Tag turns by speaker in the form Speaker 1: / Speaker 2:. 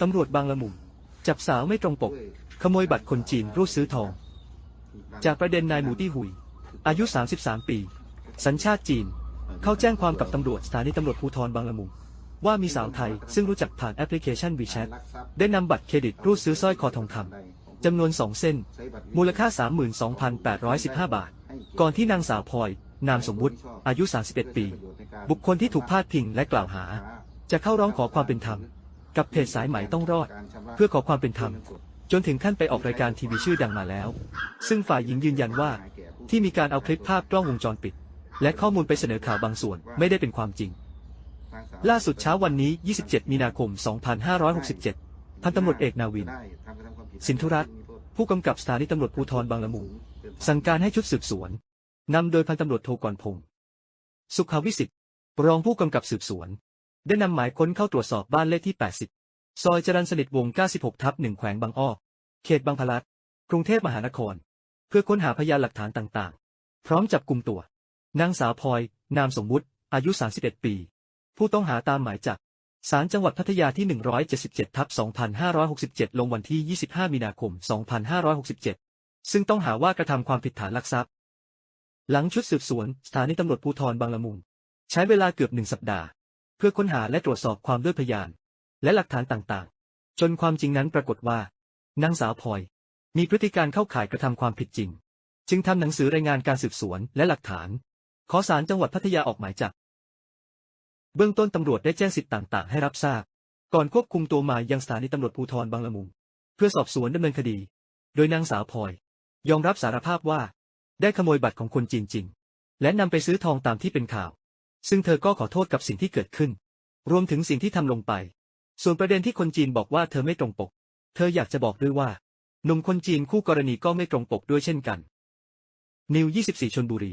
Speaker 1: ตำรวจบางละมุงจับสาวไม่ตรงปก ขโมยบัตรคนจีนรูดซื้อทอง จากประเด็นนายหมูตี้หุย อายุ 33 ปี สัญชาติจีน เขาแจ้งความกับตำรวจสถานีตำรวจภูธรบางละมุงว่ามีสาวไทยซึ่งรู้จักผ่านแอปพลิเคชัน WeChat ได้นำบัตรเครดิตรูดซื้อสร้อยคอทองคำจำนวน 2 เส้น มูลค่า 32,815 บาท ก่อนที่นางสาวพลอย นามสมมุติ อายุ 31 ปี บุคคลที่ถูกพาดพิงและกล่าวหา จะเข้าร้องขอความเป็นธรรม กับเพจสายไหมต้องรอด เพื่อขอความเป็นธรรม จนถึงขั้นไปออกรายการทีวีชื่อดังมาแล้ว ซึ่งฝ่ายหญิงยืนยันว่า ที่มีการเอาคลิปภาพกล้องวงจรปิด และข้อมูลไปเสนอข่าวบางส่วนไม่ได้เป็นความจริง ล่าสุดเช้าวันนี้ 27 มีนาคม 2567 พันตำรวจเอกนาวิน สินธุรัตน์ผู้กำกับสถานีตำรวจภูธรบางละมุงสั่งการให้ชุดสืบสวนนำโดยพันตำรวจโทกรพงศ์สุขาวิสิทธิ์รองผู้กำกับสืบสวน ได้นำหมายค้นเข้าตรวจสอบบ้านเลขที่ 80 ซอยจรัญสนิทวงศ์96 ทับ 1 แขวงบางอ้อ เขตบางพลัด กรุงเทพมหานคร เพื่อค้นหาพยานหลักฐานต่างๆ พร้อมจับกลุ่มตัว นางสาวพลอย นามสมมุติ อายุ 31 ปี ผู้ต้องหาตามหมายจับศาลจังหวัดพัทยาที่ 177 ทับ 2567 ลงวันที่ 25 มีนาคม 2567 ซึ่งต้องหาว่ากระทำความผิดฐานลักทรัพย์ หลังชุดสืบสวน สถานีตำรวจภูธรบางละมุง ใช้เวลาเกือบหนึ่งสัปดาห์ เพื่อค้นหาและตรวจสอบความด้วยพยาน และหลักฐานต่างๆ จนความจริงนั้นปรากฏว่านางสาวพลอย มีพฤติการเข้าข่ายกระทำความผิดจริง จึงทำหนังสือรายงานการสืบสวนและหลักฐาน ขอศาลจังหวัดพัทยาออกหมายจับ เบื้องต้นตำรวจได้แจ้งสิทธิ์ต่างๆ ให้รับทราบ ก่อนควบคุมตัวมายังสถานีตำรวจภูธรบางละมุง เพื่อสอบสวนดำเนินคดี โดยนางสาวพลอย ยอมรับสารภาพว่า ได้ขโมยบัตรของคนจริง ๆ และนำไปซื้อทองตามที่เป็นข่าว ซึ่งเธอก็ขอโทษกับสิ่งที่เกิดขึ้น รวมถึงสิ่งที่ทำลงไป ส่วนประเด็นที่คนจีนบอกว่าเธอไม่ตรงปก เธออยากจะบอกด้วยว่า หนุ่มคนจีนคู่กรณีก็ไม่ตรงปกด้วยเช่นกัน นิว 24 ชนบุรี